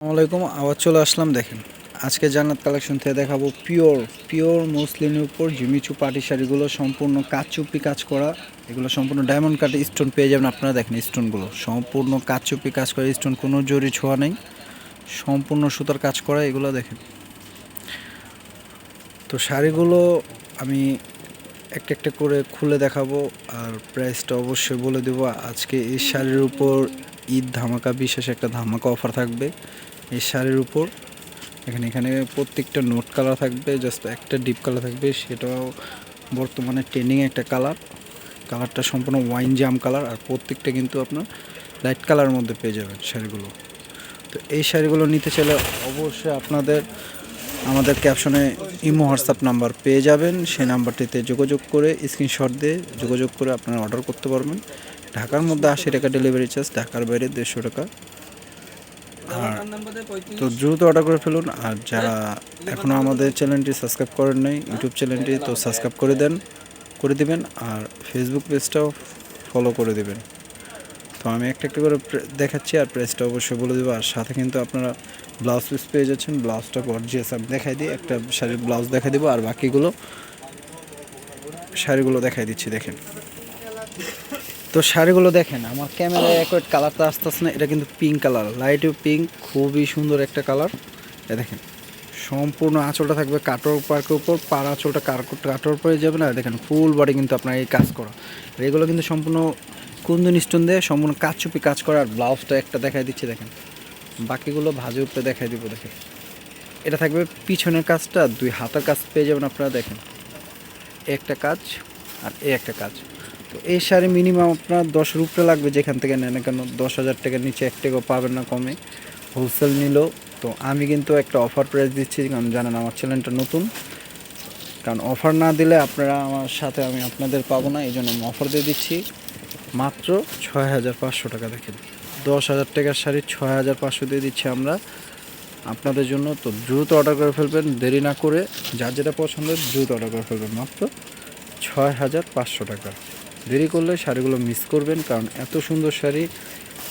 আসসালামাইকুম আবার চলে আসলাম, দেখেন। আজকে জান্নাত কালেকশন থেকে দেখাবো পিওর পিওর মুসলিনের উপর জিমিচু পাটি শাড়িগুলো, সম্পূর্ণ কাচুপি কাজ করা। এগুলো সম্পূর্ণ ডায়মন্ড কাটে স্টোন পেয়ে যাবেন আপনারা, দেখেন স্টোনগুলো সম্পূর্ণ কাচুপি কাজ করা স্টোন কোনো জরি ছোঁয়া নেই। সম্পূর্ণ সুতার কাজ করা, এগুলো দেখেন। তো শাড়িগুলো আমি একটা একটা করে খুলে দেখাবো, আর প্রাইসটা অবশ্যই বলে দেবো। আজকে এই শাড়ির উপর ঈদ ধামাকা, বিশেষ একটা ধামাকা অফার থাকবে এই শাড়ির উপর। এখানে এখানে প্রত্যেকটা নোট কালার থাকবে জাস্ট একটা ডিপ কালার থাকবে, সেটাও বর্তমানে ট্রেন্ডিং একটা কালার কালারটা সম্পূর্ণ ওয়াইন জাম কালার আর প্রত্যেকটা কিন্তু আপনার লাইট কালারের মধ্যে পেয়ে যাবেন শাড়িগুলো। তো এই শাড়িগুলো নিতে চাইলে অবশ্যই আপনাদের, আমাদের ক্যাপশনে ইমো হোয়াটসঅ্যাপ নাম্বার পেয়ে যাবেন। সেই নাম্বারটিতে যোগাযোগ করে স্ক্রিনশট দিয়ে যোগাযোগ করে আপনারা অর্ডার করতে পারবেন। ঢাকার মধ্যে আশি টাকা ডেলিভারি চার্জ ঢাকার বাইরে দেড়শো টাকা। আর তো দ্রুত অর্ডার করে ফেলুন। আর যারা এখনও আমাদের চ্যানেলটি সাবস্ক্রাইব করেন নাই ইউটিউব চ্যানেলটি তো সাবস্ক্রাইব করে দেন, করে দিবেন, আর ফেসবুক পেজটাও ফলো করে দেবেন। তো আমি একটা একটা করে দেখাচ্ছি, আর প্রেসটা অবশ্যই বলে দেবো। আর সাথে কিন্তু আপনারা ব্লাউজ পিস পেয়ে যাচ্ছেন। ব্লাউজটা গর্জিয়াস আমি দেখাই দিই। একটা শাড়ির ব্লাউজ দেখাই দেবো, আর বাকিগুলো শাড়িগুলো দেখাই দিচ্ছি, দেখেন। তো শাড়িগুলো দেখেন, আমার ক্যামেরায় এক কালারটা আসতেছে না, এটা কিন্তু পিঙ্ক কালার লাইটও পিঙ্ক খুবই সুন্দর একটা কালার এ দেখেন, সম্পূর্ণ আঁচলটা থাকবে কাটোর পার্কের উপর, পার আঁচলটা কাটোর পরে যাবে না, দেখেন ফুল বডি কিন্তু আপনার এই কাজ করা। এগুলো কিন্তু সম্পূর্ণ কুন্দন স্টোন দিয়ে সম্পূর্ণ কাচুপি কাজ করা, আর ব্লাউজটা একটা দেখাই দিচ্ছি, দেখেন। বাকিগুলো ভাজে উপরে দেখাই দিব, দেখেন। এটা থাকবে পিছনের কাজটা, দুই হাতের কাজ পেয়ে যাবেন আপনারা, দেখেন। একটা কাজ আর এ একটা কাজ। তো এই শাড়ি মিনিমাম আপনার দশ উপরে লাগবে যেখান থেকে নেন, কেন দশ হাজার টাকার নিচে এক টাকাও পাবেন না কমে। হোলসেল নিলেও তো আমি কিন্তু একটা অফার প্রাইস দিচ্ছি, কারণ জানেন আমার চ্যানেলটা নতুন। কারণ অফার না দিলে আপনারা আমার সাথে আমি আপনাদের পাবো না এই জন্য আমি অফার দিয়ে দিচ্ছি। মাত্র ছয় হাজার পাঁচশো টাকা দেখেন। দশ হাজার টাকার শাড়ি ছয় হাজার পাঁচশো দিয়ে দিচ্ছি আমরা। আপনাদের জন্য তো দ্রুত অর্ডার করে ফেলবেন, দেরি না করে, যার যেটা পছন্দ দ্রুত অর্ডার করে ফেলবেন। মাত্র ছয় হাজার পাঁচশো টাকা। দেরি করলে শাড়িগুলো মিস করবেন, কারণ এত সুন্দর শাড়ি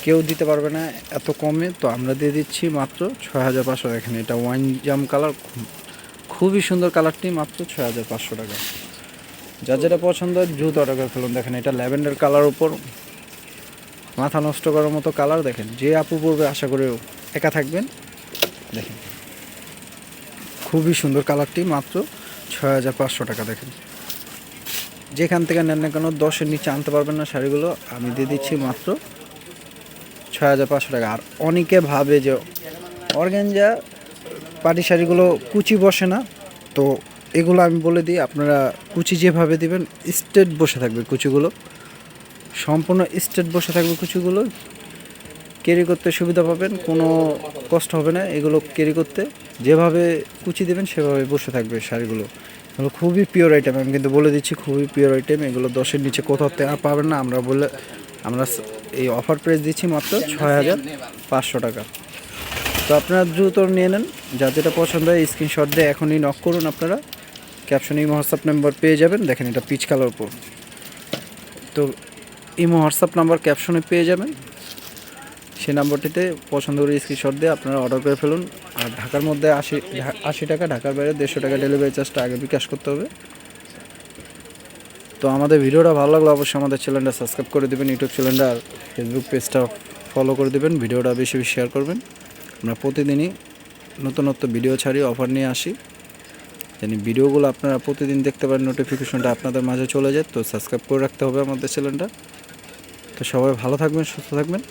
কেউ দিতে পারবে না, এত কমে। তো আমরা দিয়ে দিচ্ছি মাত্র ছয় হাজার পাঁচশো এখানে এটা ওয়াইন জাম কালার খুবই সুন্দর কালারটি মাত্র ছয় হাজার পাঁচশো টাকা। যার যেটা পছন্দ হয় দ্রুত অর্ডার করে ফেলুন। দেখেন, এটা ল্যাভেন্ডার কালার উপর। মাথা নষ্ট করার মতো কালার দেখেন, যে আপু পড়বে আশা করে একা থাকবেন। দেখেন, খুবই সুন্দর কালারটি মাত্র ছয় হাজার পাঁচশো টাকা, দেখেন। যেখান থেকে নেন না কেন দশের নিচে আনতে পারবেন না শাড়িগুলো। আমি দিয়ে দিচ্ছি মাত্র ছয় হাজার পাঁচশো টাকা। আর অনেকে ভাবে যে অর্গ্যানজা পাটি শাড়িগুলো কুচি বসে না। তো এগুলো আমি বলে দিই, আপনারা কুচি যেভাবে দিবেন, স্টেট বসে থাকবে কুচিগুলো। সম্পূর্ণ স্টেট বসে থাকবে কুচিগুলো। ক্যারি করতে সুবিধা পাবেন, কোনো কষ্ট হবে না। এগুলো ক্যারি করতে যেভাবে কুচি দেবেন, সেভাবে বসে থাকবে শাড়িগুলো। এগুলো খুবই পিওর আইটেম আমি কিন্তু বলে দিচ্ছি খুবই পিওর আইটেম এগুলো দশের নিচে কোথাও তে- পাবেন না। আমরা বলে, আমরা এই অফার প্রাইস দিচ্ছি মাত্র ছয় হাজার পাঁচশো টাকা। তো আপনারা দ্রুত নিয়ে নেন যা যেটা পছন্দ হয় স্ক্রিনশট দিয়ে এখনই নক করুন আপনারা। ক্যাপশনে ইমো হোয়াটসঅ্যাপ নাম্বার পেয়ে যাবেন, দেখেন এটা পিচ কালার উপর। তো ইমো হোয়াটসঅ্যাপ নাম্বার ক্যাপশনে পেয়ে যাবেন। সেই নাম্বারটিতে পছন্দ করে স্ক্রিনশট দিয়ে আপনারা অর্ডার করে ফেলুন। আর ঢাকার মধ্যে আশি আশি টাকা, ঢাকার বাইরে দেড়শো টাকা ডেলিভারি চার্জটা আগে বিকাশ করতে হবে। তো আমাদের ভিডিওটা ভালো লাগলে অবশ্যই আমাদের চ্যানেলটা সাবস্ক্রাইব করে দেবেন ইউটিউব চ্যানেলটা আর ফেসবুক পেজটা ফলো করে দেবেন, ভিডিওটা বেশি বেশি শেয়ার করবেন। আমরা প্রতিদিনই নতুনত্ব ভিডিও ছাড়ি অফার নিয়ে আসি। জানি ভিডিওগুলো আপনারা প্রতিদিন দেখতে পারেন নোটিফিকেশনটা আপনাদের মাঝে চলে যায়, তো সাবস্ক্রাইব করে রাখতে হবে আমাদের চ্যানেলটা তো সবাই ভালো থাকবেন, সুস্থ থাকবেন।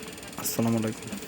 আসসালামু আলাইকুম।